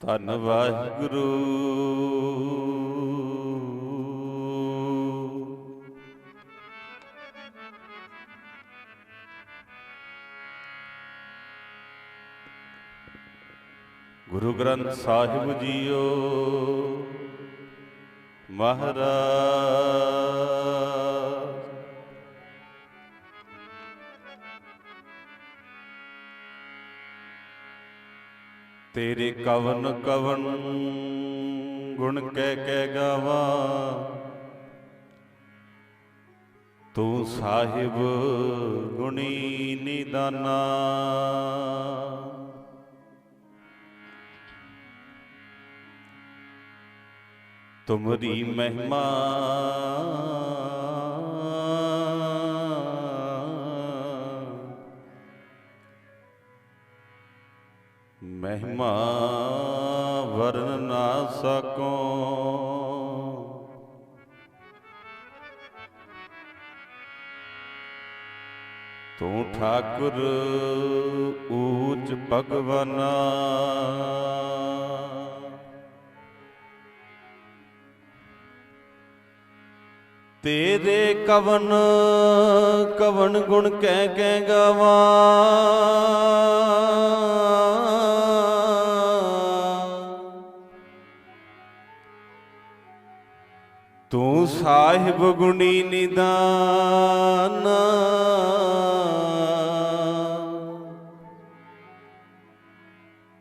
ਧੰਨ ਵਾਹਿਗੁਰੂ। ਗੁਰੂ ਗ੍ਰੰਥ ਸਾਹਿਬ ਜੀਓ ਮਹਾਰਾਜ। ਤੇਰੇ ਕਵਨ ਕਵਨ ਗੁਣ ਕਹਿ ਕਹਿ ਗਾਵਾਂ। ਤੂੰ ਸਾਹਿਬ ਗੁਣੀ ਨਿਦਾਨਾ। ਤੁਮਰੀ ਮਹਿਮਾ ਮਹਿਮਾ ਵਰਨ ਨਾ ਸਕੋ। ਤੂੰ ਠਾਕੁਰ ਊਚ ਭਗਵਾਨਾ। ਤੇਰੇ ਕਵਨ ਕਵਨ ਗੁਣ ਕਹਿ ਕਹਿ ਗਾਵਾਂ। ਸਾਹਿਬ ਗੁਣੀ ਨਿਦਾਨ।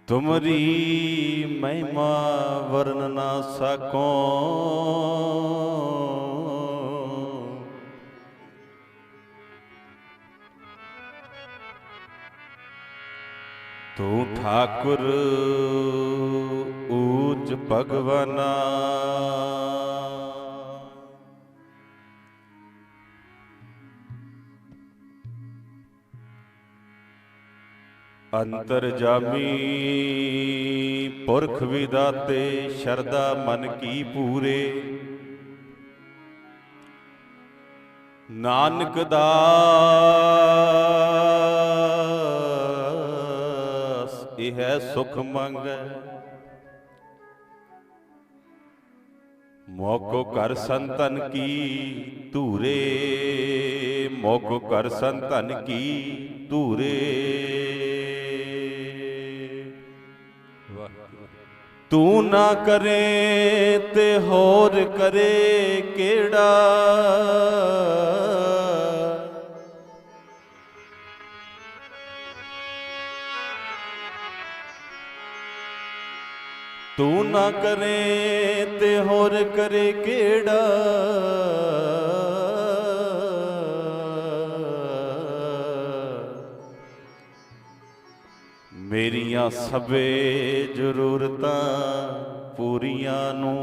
ਤੁਮਰੀ ਮਹਿਮਾ ਵਰਨ ਨਾ ਸਕੋ। ਤੂੰ ਠਾਕੁਰ ਊਚ ਭਗਵਾਨਾ। ਅੰਤਰ ਜਾਮੀ। ਪੁਰਖ ਵਿਦਾਤੇ ਸ਼ਰਦਾ ਮਨ ਕੀ ਪੂਰੇ। ਨਾਨਕ ਦਾਸ, ਇਹ ਸੁਖ ਮੰਗੈ। ਮੋਕੋ ਕਰ ਸੰਤਨ ਕੀ ਧੂਰੇ। ਮੋਕੋ ਕਰ ਸੰਤਨ ਕੀ ਧੂਰੇ। ਤੂੰ ਨਾ ਕਰੇ ਤੇ ਹੋਰ ਕਰੇ ਕਿਹੜਾ? ਤੂੰ ਨਾ ਕਰੇ ਤੇ ਹੋਰ ਕਰੇ ਕਿਹੜਾ? ਮੇਰੀਆਂ ਸਭੇ ਜ਼ਰੂਰਤਾਂ ਪੂਰੀਆਂ ਨੂੰ।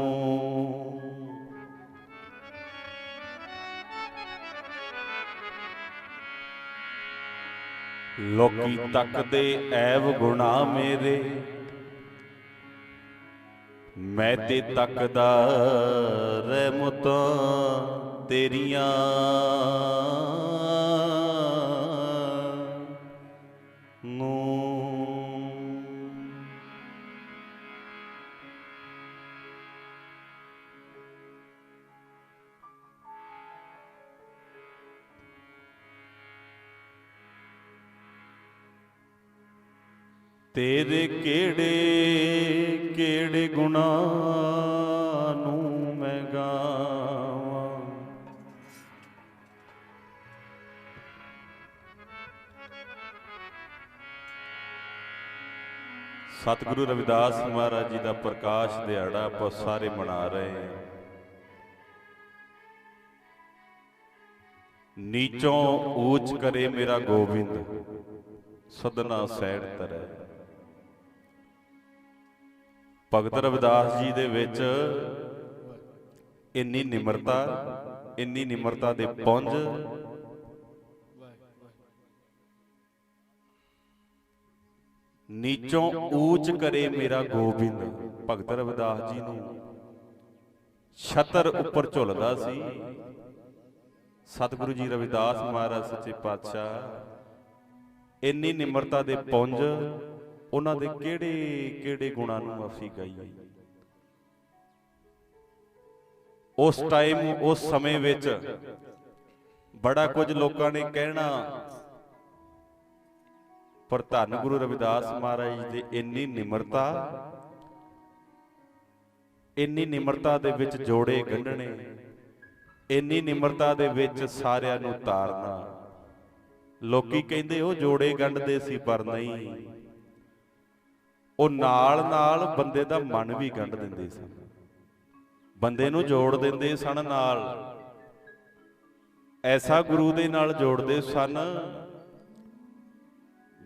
ਲੋਕੀ ਤੱਕਦੇ ਐਵ ਗੁਣਾ ਮੇਰੇ। ਮੈਂ ਤੇ ਤੱਕਦਾ ਰਹਿਮਤਾਂ ਤੇਰੀਆਂ। ਤੇਰੇ ਕਿਹੜੇ ਕਿਹੜੇ ਗੁਨਾਹ ਨੂੰ ਮੈਂ ਗਾਵਾਂ? ਸਤਿਗੁਰੂ ਰਵਿਦਾਸ ਮਹਾਰਾਜ ਜੀ ਦਾ ਪ੍ਰਕਾਸ਼ ਦਿਹਾੜਾ ਆਪਾਂ ਸਾਰੇ ਮਨਾ ਰਹੇ ਹਾਂ। ਨੀਚੋਂ ਊਚ ਕਰੇ ਮੇਰਾ ਗੋਬਿੰਦ, ਸਦਨਾ ਸੈੜ ਤਰੈ। ਭਗਤ ਰਵਿਦਾਸ ਜੀ ਦੇ ਵਿੱਚ ਇੰਨੀ ਨਿਮਰਤਾ ਇੰਨੀ ਨਿਮਰਤਾ ਦੇ ਪੁੰਜ। ਨੀਚੋਂ ਊਚ ਕਰੇ ਮੇਰਾ ਗੋਬਿੰਦ, ਭਗਤ ਰਵਿਦਾਸ ਜੀ ਨੂੰ। ਛਤਰ ਉੱਪਰ ਝੁਲਦਾ ਸੀ। ਸਤਿਗੁਰੂ ਜੀ ਰਵਿਦਾਸ ਮਹਾਰਾਜ, ਸੱਚੇ ਪਾਤਸ਼ਾਹ, ਇੰਨੀ ਨਿਮਰਤਾ ਦੇ ਪੁੰਜ। ਉਹਨਾਂ ਦੇ ਕਿਹੜੇ ਕਿਹੜੇ ਗੁਣਾਂ ਨੂੰ ਅਸੀਂ ਗਾਈਏ। ਉਸ ਟਾਈਮ ਉਸ ਸਮੇਂ ਵਿੱਚ ਬੜਾ ਕੁਝ ਲੋਕਾਂ ਨੇ ਕਹਿਣਾ। ਪਰ ਧੰਨ ਗੁਰੂ ਰਵਿਦਾਸ ਮਹਾਰਾਜ ਦੀ ਇੰਨੀ ਨਿਮਰਤਾ ਇੰਨੀ ਨਿਮਰਤਾ ਦੇ ਵਿੱਚ ਜੋੜੇ ਗੰਢਣੇ, ਇੰਨੀ ਨਿਮਰਤਾ ਦੇ ਵਿੱਚ ਸਾਰਿਆਂ ਨੂੰ ਤਾਰਨਾ। ਲੋਕੀ ਕਹਿੰਦੇ, ਉਹ ਜੋੜੇ ਗੰਢਦੇ ਸੀ ਪਰ ਨਹੀਂ। ਉਹ ਨਾਲ ਨਾਲ ਬੰਦੇ ਦਾ ਮਨ ਵੀ ਗੰਢ ਦਿੰਦੇ ਸਨ। ਬੰਦੇ ਨੂੰ ਜੋੜ ਦਿੰਦੇ ਸਨ ਨਾਲ। ਐਸਾ ਗੁਰੂ ਦੇ ਨਾਲ ਜੋੜਦੇ ਸਨ।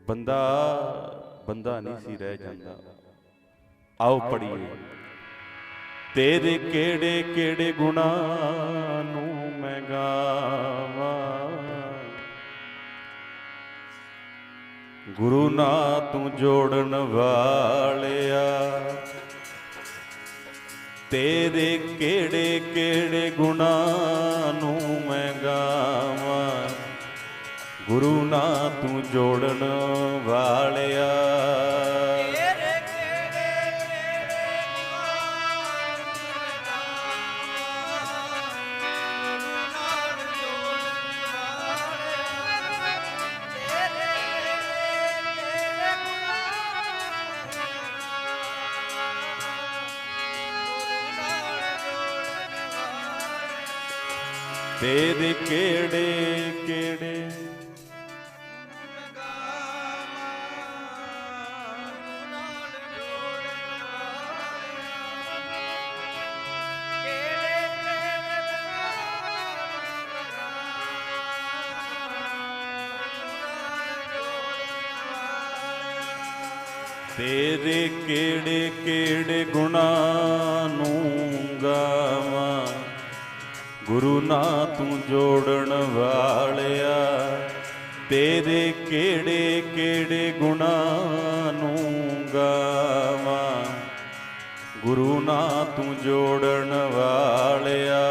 ਬੰਦਾ ਬੰਦਾ ਨਹੀਂ ਸੀ ਰਹਿ ਜਾਂਦਾ। ਆਓ ਪੜੀਏ ਤੇਰੇ ਕਿਹੜੇ ਕਿਹੜੇ ਗੁਣਾਂ ਨੂੰ ਗੁਰੂ ਨਾ ਤੂੰ ਜੋੜਨ ਵਾਲਿਆ। ਤੇਰੇ ਕਿਹੜੇ ਕਿਹੜੇ ਗੁਣਾਂ ਨੂੰ ਮੈਂ ਗਾਵਾਂ। ਗੁਰੂ ਨਾ ਤੂੰ ਜੋੜਨ ਵਾਲਿਆ। ਤੇਰੇ ਕਿਹੜੇ ਕਿਹੜੇ? ਤੇਰੇ ਕਿਹੜੇ ਕਿਹੜੇ ਗੁਣਾ ਨੂੰ ਗੁਰੂ ਨਾ ਤੂੰ ਜੋੜਨ ਵਾਲਿਆ। ਤੇਰੇ ਕਿਹੜੇ ਕਿਹੜੇ ਗੁਣਾਂ ਨੂੰ ਗਾਵਾਂ। ਗੁਰੂ ਨਾ ਤੂੰ ਜੋੜਨ ਵਾਲਿਆ।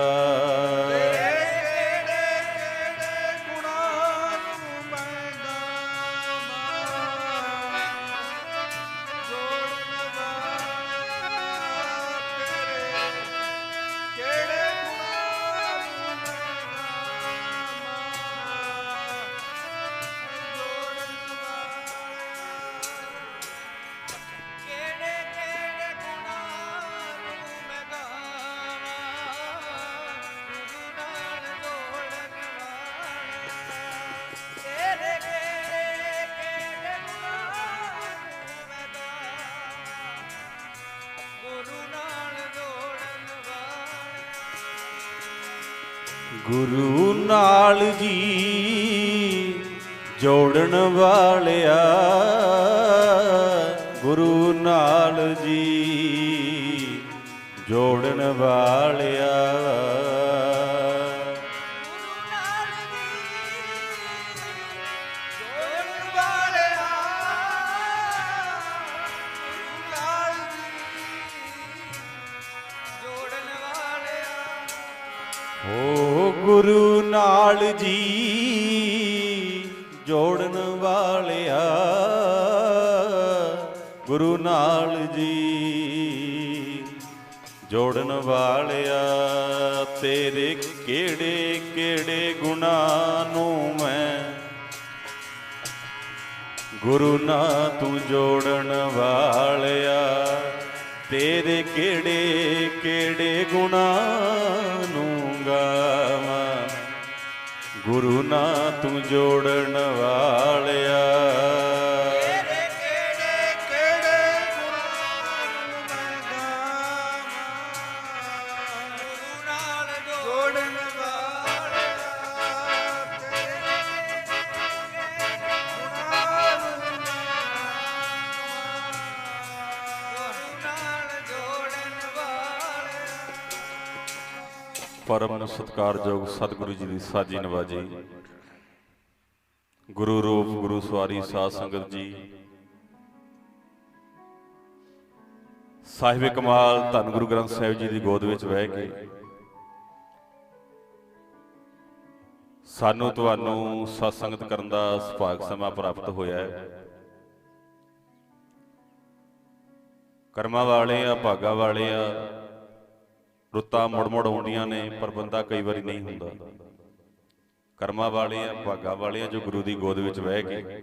ਗੁਰੂ ਨਾਲ ਜੀ ਜੋੜਨ ਵਾਲਿਆ। ਗੁਰੂ ਨਾਲ ਜੀ ਜੋੜਨ ਵਾਲਿਆ। ਗੁਰੂ ਗੁਰੂ ਨਾਲ ਜੀ ਜੋੜਨ ਵਾਲਿਆ। ਗੁਰੂ ਨਾਲ ਜੀ ਜੋੜਨ ਵਾਲਿਆ। ਗੁਰੂ ਨਾਲ ਜੀ ਜੋੜਨ ਵਾਲਿਆ ਤੇਰੇ ਕਿਹੜੇ ਕਿਹੜੇ ਗੁਨਾਹ ਨੂੰ ਮੈਂ ਗੁਰੂ ਨਾ ਤੂੰ ਜੋੜਨ ਵਾਲਿਆ। ਤੇਰੇ ਕਿਹੜੇ ਕਿਹੜੇ ਗੁਨਾਹ ਗੁਰੂ ਨਾ ਤੂੰ ਜੋੜਨ ਵਾਲਿਆ। ਪਰਮ ਸਤਕਾਰਯੋਗ ਸਤਿਗੁਰੂ ਜੀ ਦੀ ਸਾਜੀ ਨਵਾਜੀ। ਗੁਰੂ ਰੂਪ, ਗੁਰੂ ਸਵਾਰੀ, ਸਾਧ ਸੰਗਤ ਜੀ। ਸਾਹਿਬ ਕਮਾਲ, ਧੰਨ ਗੁਰੂ ਗ੍ਰੰਥ ਸਾਹਿਬ ਜੀ ਦੀ ਗੋਦ ਵਿੱਚ ਬਹਿ ਕੇ। ਸਾਨੂੰ ਤੁਹਾਨੂੰ ਸਤਸੰਗਤ ਕਰਨ ਦਾ ਸੁਭਾਗ ਸਮਾਂ ਪ੍ਰਾਪਤ ਹੋਇਆ ਹੈ। ਕਰਮਾਂ ਵਾਲੇ ਆ, ਭਾਗਾ ਵਾਲੇ ਆ ਰੁੱਤਾਂ ਮੁੜ ਮੁੜ ਆਉਂਦੀਆਂ ਨੇ ਪਰ ਬੰਦਾ ਕਈ ਵਾਰੀ ਨਹੀਂ ਹੁੰਦਾ। ਕਰਮਾਂ ਵਾਲੇ ਆ ਭਾਗਾ ਵਾਲੇ ਆ ਜੋ ਗੁਰੂ ਦੀ ਗੋਦ ਵਿੱਚ ਬਹਿ ਕੇ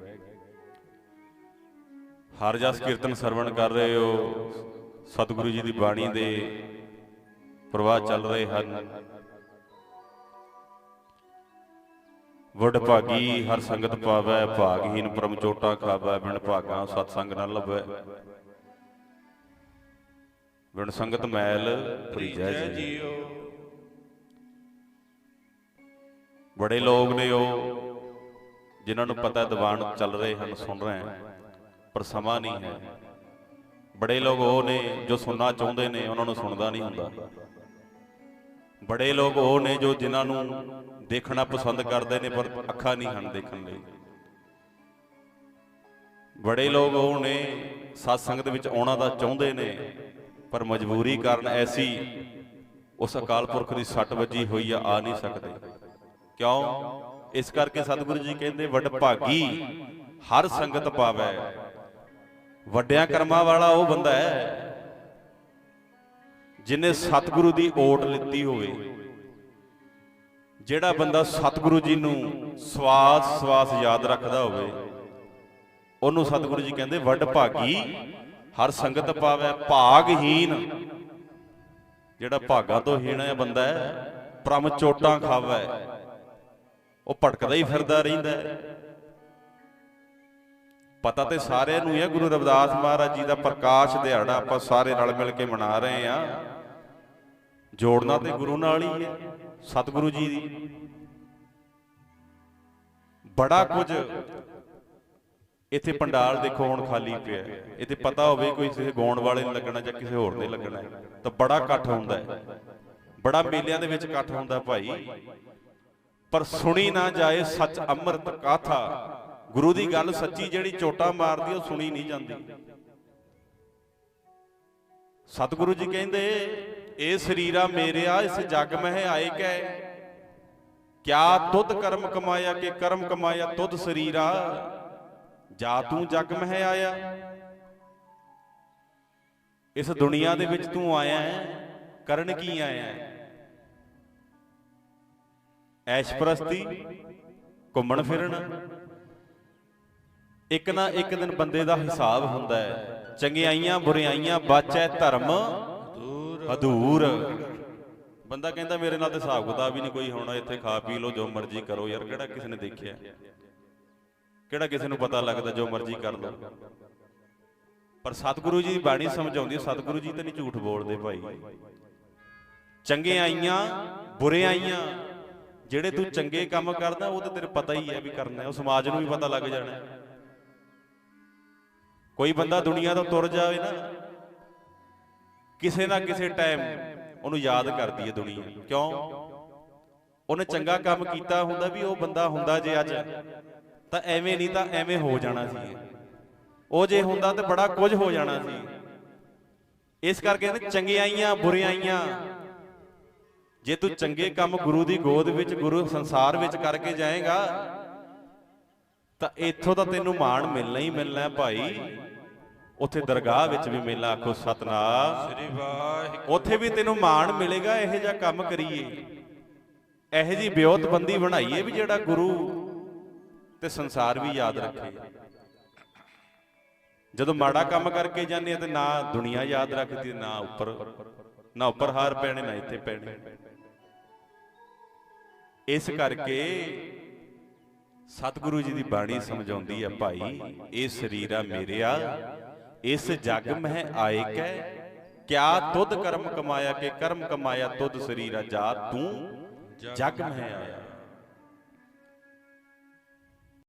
ਹਰ ਜਸ ਕੀਰਤਨ ਸਰਵਣ ਕਰ ਰਹੇ ਹੋ। ਸਤਿਗੁਰੂ ਜੀ ਦੀ ਬਾਣੀ ਦੇ ਪ੍ਰਵਾਹ ਚੱਲ ਰਹੇ ਹਨ। ਵਡ ਭਾਗੀ ਹਰ ਸੰਗਤ ਪਾਵੈ ਭਾਗਹੀਨ ਪਰਮ ਚੋਟਾ ਖਾਵੈ ਬਿਨ ਭਾਗਾ ਸਤ ਸੰਗ ਨਾ ਲਭੈ। ਬਿਨ ਸੰਗਤ ਮੈਲ ਭਰੀਜੈ ਜੀਓ ਬੜੇ ਲੋਕ ਨੇ ਉਹ, ਜਿਨ੍ਹਾਂ ਨੂੰ ਪਤਾ ਦੀਵਾਨ ਚੱਲ ਰਹੇ ਹਨ, ਸੁਣ ਰਹੇ ਹਨ, ਪਰ ਸਮਾਂ ਨਹੀਂ ਹੈ। ਬੜੇ ਲੋਕ ਉਹ ਨੇ ਜੋ ਸੁਣਨਾ ਚਾਹੁੰਦੇ ਨੇ, ਉਹਨਾਂ ਨੂੰ ਸੁਣਦਾ ਨਹੀਂ ਹੁੰਦਾ। ਬੜੇ ਲੋਕ ਉਹ ਨੇ ਜੋ ਜਿਨ੍ਹਾਂ ਨੂੰ ਦੇਖਣਾ ਪਸੰਦ ਕਰਦੇ ਨੇ, ਪਰ ਅੱਖਾਂ ਨਹੀਂ ਹਨ ਦੇਖਣ ਲਈ। ਬੜੇ ਲੋਕ ਉਹ ਨੇ ਸਤ ਸੰਗਤ ਵਿੱਚ ਆਉਣਾ ਤਾਂ ਚਾਹੁੰਦੇ ਨੇ ਪਰ ਮਜਬੂਰੀ ਕਾਰਨ ਐਸੀ ਉਸ ਅਕਾਲ ਪੁਰਖ ਦੀ ਸੱਟ ਵੱਜੀ ਹੋਈ ਆ ਆ ਨਹੀਂ ਸਕਦੇ। ਕਿਉਂ? ਇਸ ਕਰਕੇ ਸਤਿਗੁਰੂ ਜੀ ਕਹਿੰਦੇ, ਵੱਡ ਭਾਗੀ, ਹਰ ਸੰਗਤ ਪਾਵੈ। ਵੱਡਿਆਂ ਕਰਮਾਂ ਵਾਲਾ ਉਹ ਬੰਦਾ ਹੈ ਜਿਨੇ ਸਤਿਗੁਰੂ ਦੀ ਓਟ ਲਿੱਤੀ ਹੋਵੇ। ਜਿਹੜਾ ਬੰਦਾ ਸਤਿਗੁਰੂ ਜੀ ਨੂੰ ਸਵਾਸ ਸਵਾਸ ਯਾਦ ਰੱਖਦਾ ਹੋਵੇ, ਉਹਨੂੰ ਸਤਿਗੁਰੂ ਜੀ ਕਹਿੰਦੇ, ਵੱਡ ਭਾਗੀ ਹਰ ਸੰਗਤ ਪਾਵੈ ਭਾਗਹੀਨ ਜਿਹੜਾ ਭਾਗਾ ਤੋਂ ਹੀਣ ਹੈ ਬੰਦਾ ਹੈ ਪ੍ਰਮ ਚੋਟਾਂ ਖਾਵੈ। ਉਹ ਭਟਕਦਾ ਹੀ ਫਿਰਦਾ ਰਹਿੰਦਾ ਪਤਾ ਤੇ ਸਾਰਿਆਂ ਨੂੰ ਹੈ ਗੁਰੂ ਰਵਿਦਾਸ ਮਹਾਰਾਜ ਜੀ ਦਾ ਪ੍ਰਕਾਸ਼ ਦਿਹਾੜਾ ਆਪਾਂ ਸਾਰੇ ਰਲ ਮਿਲ ਕੇ ਮਨਾ ਰਹੇ ਆ ਜੋੜਨਾ ਤੇ ਗੁਰੂ ਨਾਲ ਹੀ ਹੈ, ਸਤਿਗੁਰੂ ਜੀ ਦੀ। ਬੜਾ ਕੁਝ ਇੱਥੇ ਪੰਡਾਲ ਦੇਖੋ ਹੁਣ ਖਾਲੀ ਪਿਆ। ਇੱਥੇ ਪਤਾ ਹੋਵੇ ਕੋਈ ਕਿਸੇ ਗਾਉਣ ਵਾਲੇ ਨੂੰ ਲੱਗਣਾ ਜਾਂ ਕਿਸੇ ਹੋਰ ਦੇ ਲੱਗਣਾ ਤਾਂ ਬੜਾ ਇਕੱਠ ਹੁੰਦਾ ਹੈ। ਬੜਾ ਮੇਲਿਆਂ ਦੇ ਵਿੱਚ ਇਕੱਠ ਹੁੰਦਾ ਭਾਈ। ਪਰ ਸੁਣੀ ਨਾ ਜਾਏ ਸੱਚ ਅੰਮ੍ਰਿਤ ਕਾਥਾ ਗੁਰੂ ਦੀ ਗੱਲ ਸੱਚੀ ਜਿਹੜੀ ਚੋਟਾ ਮਾਰਦੀ ਉਹ ਸੁਣੀ ਨਹੀਂ ਜਾਂਦੀ। ਸਤਿਗੁਰੂ ਜੀ ਕਹਿੰਦੇ ਇਹ ਸਰੀਰਾ ਮੇਰਿਆ ਇਸ ਜਗ ਮਹਿ ਆਏ ਕੈ। ਕਿਆ ਤੁਧ ਕਰਮ ਕਮਾਇਆ ਕਿ ਕਰਮ ਕਮਾਇਆ ਤੁਧ ਸਰੀਰਾ? ਜਾ ਤੂੰ ਜਗ ਮਹਿ ਆਇਆ। ਇਸ ਦੁਨੀਆ ਦੇ ਵਿੱਚ ਤੂੰ ਆਇਆ ਹੈ। ਕਰਨ ਕੀ ਆਇਆ ਹੈ? ਐਸ਼ ਪ੍ਰਸਤੀ ਘੁੰਮਣ ਫਿਰਨ। ਇੱਕ ਨਾ ਇੱਕ ਦਿਨ ਬੰਦੇ ਦਾ ਹਿਸਾਬ ਹੁੰਦਾ ਹੈ। ਚੰਗਿਆਈਆਂ ਬੁਰਿਆਈਆਂ ਬਾਚੈ ਧਰਮ। ਅਧੂਰ ਬੰਦਾ ਕਹਿੰਦਾ ਮੇਰੇ ਨਾਲ ਤੇ ਹਿਸਾਬ ਕਿਤਾਬ ਵੀ ਨਹੀਂ ਕੋਈ ਹੋਣਾ ਇੱਥੇ ਖਾ ਪੀ ਲਓ ਜੋ ਮਰਜ਼ੀ ਕਰੋ। ਯਾਰ ਕਿਹੜਾ ਕਿਸੇ ਨੇ ਦੇਖਿਆ? ਕਿਹੜਾ ਕਿਸੇ ਨੂੰ ਪਤਾ ਲੱਗਦਾ, ਜੋ ਮਰਜ਼ੀ ਕਰ ਲਓ। ਪਰ ਸਤਿਗੁਰੂ ਜੀ ਦੀ ਬਾਣੀ ਸਮਝਾਉਂਦੀ ਸਤਿਗੁਰੂ ਜੀ ਤੇ ਨਹੀਂ ਝੂਠ ਬੋਲਦੇ ਭਾਈ। ਚੰਗੇ ਆਈਆਂ, ਬੁਰੇ ਆਈਆਂ, ਜਿਹੜੇ ਤੂੰ ਚੰਗੇ ਕੰਮ ਕਰਦਾ, ਉਹ ਤਾਂ ਤੇਰੇ ਪਤਾ ਹੀ ਹੈ ਵੀ ਕਰਨਾ ਉਹ ਸਮਾਜ ਨੂੰ ਵੀ ਪਤਾ ਲੱਗ ਜਾਣਾ ਕੋਈ ਬੰਦਾ ਦੁਨੀਆ ਤੋਂ ਤੁਰ ਜਾਵੇ ਨਾ, ਕਿਸੇ ਨਾ ਕਿਸੇ ਟਾਈਮ ਉਹਨੂੰ ਯਾਦ ਕਰਦੀ ਹੈ ਦੁਨੀਆ। ਕਿਉਂ? ਉਹਨੇ ਚੰਗਾ ਕੰਮ ਕੀਤਾ ਹੁੰਦਾ ਵੀ ਉਹ ਬੰਦਾ ਹੁੰਦਾ ਜੇ ਅੱਜ। ਤਾਂ ਐਵੇਂ ਨਹੀਂ ਤਾਂ ਐਵੇਂ ਹੋ ਜਾਣਾ ਸੀ। ਉਹ ਜੇ ਹੁੰਦਾ ਤੇ ਬੜਾ ਕੁਝ ਹੋ ਜਾਣਾ ਸੀ। ਇਸ ਕਰਕੇ ਕਹਿੰਦੇ ਚੰਗਿਆਈਆਂ ਬੁਰਿਆਈਆਂ ਜੇ ਤੂੰ ਚੰਗੇ ਕੰਮ ਗੁਰੂ ਦੀ ਗੋਦ ਵਿੱਚ, ਗੁਰੂ ਸੰਸਾਰ ਵਿੱਚ ਕਰਕੇ ਜਾਏਗਾ, ਤਾਂ ਇੱਥੋਂ ਤਾਂ ਤੈਨੂੰ ਮਾਣ ਮਿਲਣਾ ਹੀ ਮਿਲਣਾ ਭਾਈ। ਉੱਥੇ ਦਰਗਾਹ ਵਿੱਚ ਵੀ ਮੇਲਾ ਆਖੋ, ਸਤਨਾਮ। ਸ੍ਰੀ ਵਾਹਿਗੁਰੂ ਉੱਥੇ ਵੀ ਤੈਨੂੰ ਮਾਣ ਮਿਲੇਗਾ, ਇਹੋ ਜਿਹਾ ਕੰਮ ਕਰੀਏ। ਇਹੋ ਜੀ ਬਿਉਤਬੰਦੀ ਬਣਾਈਏ ਵੀ ਜਿਹੜਾ ਗੁਰੂ ਤੇ ਸੰਸਾਰ ਵੀ ਯਾਦ ਰੱਖੇ। ਜਦੋਂ ਮਾੜਾ ਕੰਮ ਕਰਕੇ ਜਾਂਦੇ ਆ ਤੇ ਨਾ ਦੁਨੀਆ ਯਾਦ ਰੱਖਦੀ, ਨਾ ਉੱਪਰ ਨਾ ਉੱਪਰ ਹਾਰ ਪੈਣੇ, ਨਾ ਇੱਥੇ ਪੈਣੇ। ਇਸ ਕਰਕੇ ਸਤਿਗੁਰੂ ਜੀ ਦੀ ਬਾਣੀ ਸਮਝਾਉਂਦੀ ਆ, ਭਾਈ, ਇਹ ਸਰੀਰਾ ਮੇਰਿਆ ਇਸ ਜਗ ਮਹਿ ਆਏ ਕੈ, ਕਿਆ ਤੁਧ ਕਰਮ ਕਮਾਇਆ ਕਿ ਕਰਮ ਕਮਾਇਆ ਤੁਧ ਸਰੀਰਾ ਜਾ ਤੂੰ ਜਗ ਮਹਿ ਆਇਆ।